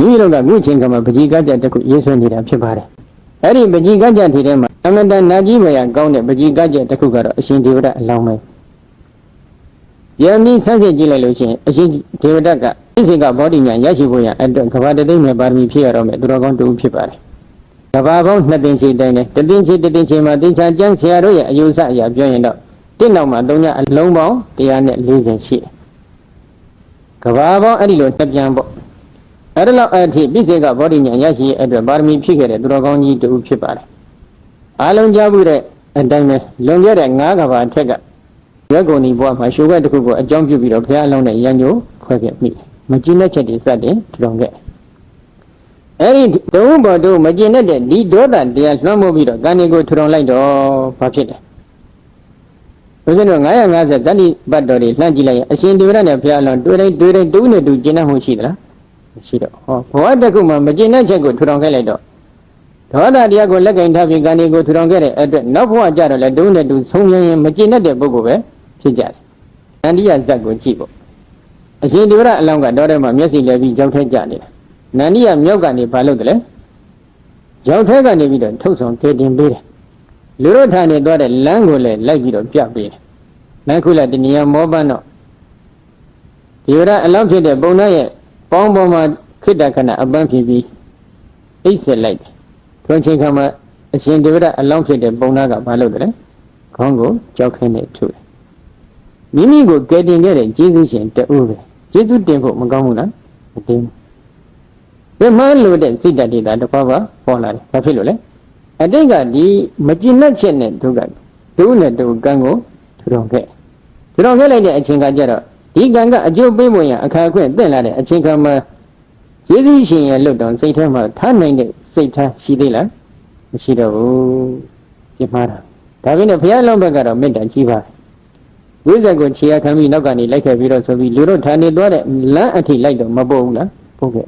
မိမိတို့ကအခုအချိန်ကမှပကြီးကကြတစ်ခုရေးဆွဲနေတာဖြစ်ပါတယ်အဲ့ဒီပကြီးကကြဒီထဲမှာအမတန်နာကြီးမရကောင်းတဲ့ပကြီးကကြတစ်ခုကတော့အရှင်ဒေဝရအလောင်းပဲပြန်ပြီးဆန်းစစ်ကြည့်လိုက်လို့ရှိရင်အရှင်ဒေဝရကဣစိကဘောဓိညာရရှိဖို့ရအတွက်ကဘာတသိမ့်မဲ့ပါရမီဖြစ်ရတော့မယ်သူတော်ကောင်းတူဖြစ်ပါတယ်ကဘာပေါင်းနှစ်သိန်းချီတိုင်းနဲ့တသိန်းချီတသိန်းချီမှာတင်ချာကျမ်းဆရာတို့ရဲ့အယူဆအရာပြောရင်တော့တစ်နောက်မှာသုံးညအလုံးပေါင်း140ရှိတယ်ကဘာပေါင်းအဲ့ဒီလိုနှစ်ပြန်ပေါ့ အဲ့ဒါလောက်အထိပြည့်စေကဗောဓိညာရရှိရဲ့အတွက်ပါရမီဖြစ်ခဲ့တဲ့သူတော်ကောင်းကြီးတူဖြစ်ပါတယ်အားလုံးကြားဘူးတဲ့အတိုင်းပဲလွန်ခဲ့တဲ့၅ကဘာအထက်ကရွက်ကုန်ဒီဘဝမှာရှုဘက်တစ်ခုကိုအကြောင်းပြုပြီးတော့ဘုရားအလုံးနဲ့ရန်ညိုခွဲခဲ့မိမကျင်းတဲ့ချက်တွေစတင်ထူထောင်ခဲ့အဲ့ဒီဒုံဘောတို့မကျင်တဲ့ဒီဒေါသတရားလွှမ်းမိုးပြီးတော့ကံတွေကိုထူထောင်လိုက်တော့ဘာဖြစ်လဲဘုရားတို့950ဇတိပတ်တော်တွေလှမ်းကြည့်လိုက်ရင်အရှင်ဒီဝရနဲ့ဘုရားအလုံးတွေ့တိုင်းတွေ့တိုင်းတူးနဲ့တူကျင့်တတ်မှုရှိသလားမ ရှိတော့ဟောဘဝတစ်ခုမှာမကျင်တဲ့ချက်ကိုထူထောင်ခဲ့လိုက်တော့ဒေါသတရားကိုလက်ကင်ထားပြီးကံတွေကိုထူထောင်ခဲ့တဲ့အတွက်နောက်ဘဝကြတော့လေဒုနဲ့တူဆုံးရင်ရင်မကျင်တတ်တဲ့ပုဂ္ဂိုလ်ပဲဖြစ်ကြတယ်။အန္တိယဇတ်ကိုကြည့်ပေါ့။အရှင်ဒီဝရအလောင်းကတော့ထဲမှာမျက်စိလဲပြီးကြောက်ထဲကြနေတာ။နန္ဒီယမြောက်ကနေဘာလုပ်တယ်လဲ။ကြောက်ထဲကနေပြီးတော့ထုတ်ဆောင်ကဲတင်ပေးတယ်။လူတို့ထာနေသွားတဲ့လမ်းကိုလည်းလိုက်ပြီးတော့ပြပေးတယ်။နောက်ခုလည်းတဏှာမောပန်းတော့ဒီဝရအလောင်းဖြစ်တဲ့ပုံသားရဲ့ ပေါင်းပေါ်မှာခိတ္တခဏအပန်းဖြစ်ပြီးအိတ်ဆက်လိုက်တယ်။ထွန်းချိန်ခါမှာအရှင်ဒေဝရအလောင်းဖြစ်တဲ့ပုံသားကဘာလုပ်တယ်လဲ။ခေါင်းကိုကြောက်ခင်းနဲ့ထုတယ်။မိမိကိုကယ်တင်ခဲ့တဲ့ကျေးဇူးရှင်တူပဲ။ကျေးဇူးတင်ဖို့မကောင်းဘူးလား။မတင်ဘူး။ဘယ်မှလို့တဲ့စိတ်တတိတာတစ်ပါးပါပေါ်လာတယ်။ဘာဖြစ်လို့လဲ။အတိတ်ကဒီမကျင်တဲ့ချက်နဲ့ဒုက္ခဒုနဲ့ဒုကံကိုထူထောင်ခဲ့။ထူထောင်ခဲ့လိုက်တဲ့အချိန်ကကျတော့ ဒီကံကအကျိုးပေးဖို့ရန်အခါအခွင့်သင့်လာတဲ့အချိန်ခါမှာကျေးဇူးရှင်ရဲ့လွတ်တော်စိတ်ထဲမှာထားနိုင်တဲ့စိတ်ထားရှိသေးလားမရှိတော့ဘူးပြမှားတာဒါပေမဲ့ဘုရားလုံးဘက်ကတော့မေတ္တာကြီးပါတယ်ဝိဇ္ဇာကိုခြေရခံပြီးနောက်ကနေလိုက်ခဲ့ပြီးတော့ဆိုပြီးလူတို့ဌာနေသွားတဲ့လမ်းအထိလိုက်တော့မပို့ဘူးလားပို့ခဲ့